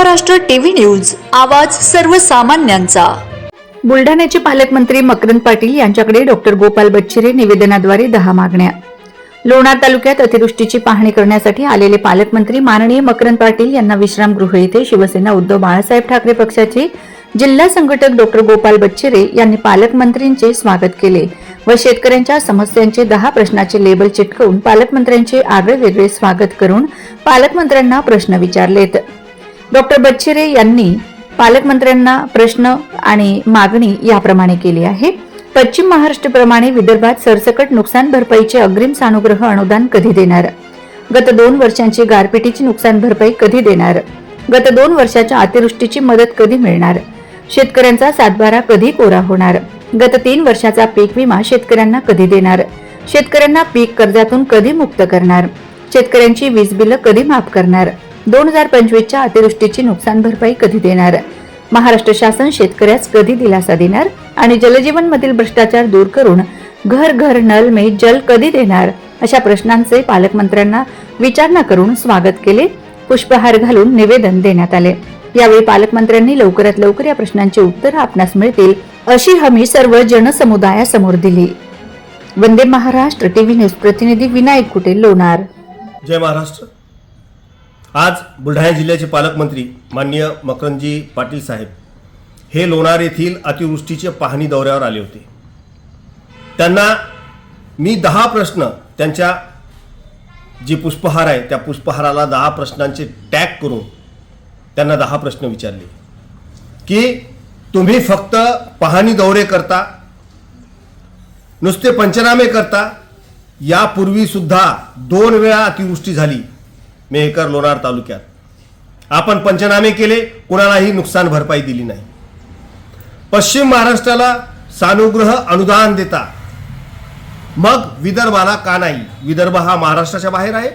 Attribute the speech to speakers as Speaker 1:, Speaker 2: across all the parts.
Speaker 1: Maharashtra TV news आवाज सर्वसामान्यांचा. बुलढाण्याचे पालकमंत्री मकरंद पाटील यांच्याकडे डॉक्टर गोपाल बच्चिरे निवेदनाद्वारे दहा मागण्या. लोणार तालुक्यात अतिवृष्टीची पाहणी करण्यासाठी आलेले पालकमंत्री माननीय मकरंद पाटील यांना विश्रामगृह येथे शिवसेना उद्धव बाळासाहेब ठाकरे पक्षाचे जिल्हा संघटक डॉक्टर गोपाल बच्चिरे यांनी पालकमंत्र्यांचे स्वागत केले व शेतकऱ्यांच्या समस्यांचे दहा प्रश्नाचे लेबल चिटकवून पालकमंत्र्यांचे आगळे वेगळे स्वागत करून पालकमंत्र्यांना प्रश्न विचारलेत. डॉक्टर बच्चिरे यांनी पालकमंत्र्यांना प्रश्न आणि मागणी याप्रमाणे केली आहे. पश्चिम महाराष्ट्राप्रमाणे विदर्भात सरसकट नुकसान भरपाईचे अग्रिम सानुग्रह अनुदान कधी देणार? गत दोन वर्षांची गारपिटीची नुकसान भरपाई कधी देणार? गत दोन वर्षाच्या अतिवृष्टीची मदत कधी मिळणार? शेतकऱ्यांचा सातबारा कधी कोरा होणार? गत तीन वर्षाचा पीक विमा शेतकऱ्यांना कधी देणार? शेतकऱ्यांना पीक कर्जातून कधी मुक्त करणार? शेतकऱ्यांची वीज बिलं कधी माफ करणार? दोन हजार पंचवीसच्या अतिवृष्टीची नुकसान भरपाई कधी देणार? महाराष्ट्र शासन शेतकऱ्यास कधी दिलासा देणार? आणि जलजीवन मधील भ्रष्टाचार दूर करून घर घर नल मे जल कधी देणार? अशा प्रश्नांचे पालकमंत्र्यांना विचारणा करून स्वागत केले. पुष्पहार घालून निवेदन देण्यात आले. यावेळी पालकमंत्र्यांनी लवकरात लवकर या प्रश्नांची उत्तर आपणास मिळतील अशी हमी सर्व जनसमुदायासमोर दिली. वंदे महाराष्ट्र टीव्ही न्यूज प्रतिनिधी विनायक कुटे लोणार.
Speaker 2: जय महाराष्ट्र. आज बुलढाणा जिल्ह्याचे पालकमंत्री माननीय मकरंदजी पाटील साहेब हे लोणार येथील अतिवृष्टीचे पाहणी दौऱ्यावर आले होते. त्यांना मी दहा प्रश्न त्यांच्या जी पुष्पहार आहे त्या पुष्पहाराला दहा प्रश्नांचे टॅग करून त्यांना दहा प्रश्न विचारले. की तुम्ही फक्त पाहणी दौरे करता नुसते पंचनामे करता यापूर्वी सुद्धा दोन वेळा अतिवृष्टी झाली मेहकर लोणार तालुक्यात. आपण पंचनामे केले कुणालाही नुकसान भरपाई दिली नाही. पश्चिम महाराष्ट्राला सानुग्रह अनुदान देता. मग विदर्भाला का नाही? विदर्भ हा महाराष्ट्राच्या बाहेर आहे.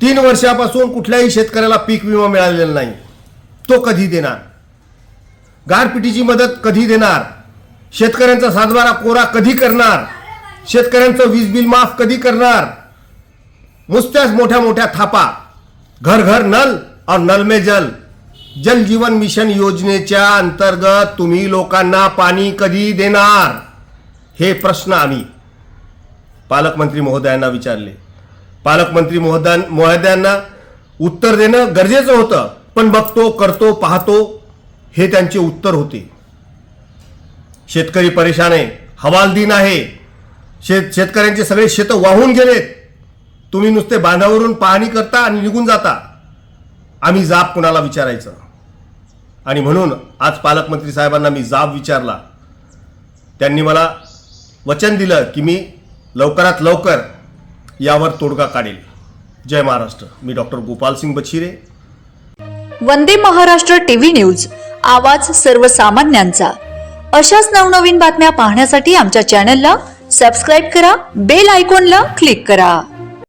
Speaker 2: तीन वर्षापासून कुठल्याही शेतकऱ्याला पीक विमा मिळालेला नाही. तो कधी देणार? गारपिटीची मदत कधी देणार? शेतकऱ्यांचा सातबारा कोरा कधी करणार? शेतकऱ्यांचं वीज बिल माफ कधी करणार? नुसत्याच मोठ्या मोठ्या थापा. घर घर नल और नल में जल. जल जीवन मिशन योजनेच्या अंतर्गत तुम्ही लोकांना पाणी कधी देणार? हे प्रश्न आम्ही पालकमंत्री महोदयांना विचारले. पालकमंत्री महोदया महोदयांना उत्तर देणं गरजेचं होतं पण बघतो करतो पाहतो हे त्यांचे उत्तर होते. शेतकरी परेशान आहे हवालदिन आहे. शेत शेतकऱ्यांचे सगळे शेतं वाहून गेलेत. तुम्ही नुसते बांधावरून पाहणी करता आणि निघून जाता. आम्ही जाब कुणाला विचारायचं? आणि म्हणून आज पालकमंत्री साहेबांना मी जाब विचारला. त्यांनी मला वचन दिलं की मी लवकरात लवकर यावर तोडगा काढेल. जय महाराष्ट्र. मी doctor Gopal Singh Bachhire.
Speaker 1: Vande Maharashtra TV news आवाज सर्वसामान्यांचा. अशाच नवनवीन बातम्या पाहण्यासाठी आमच्या चॅनलला सबस्क्राईब करा बेल आयकॉनला क्लिक करा.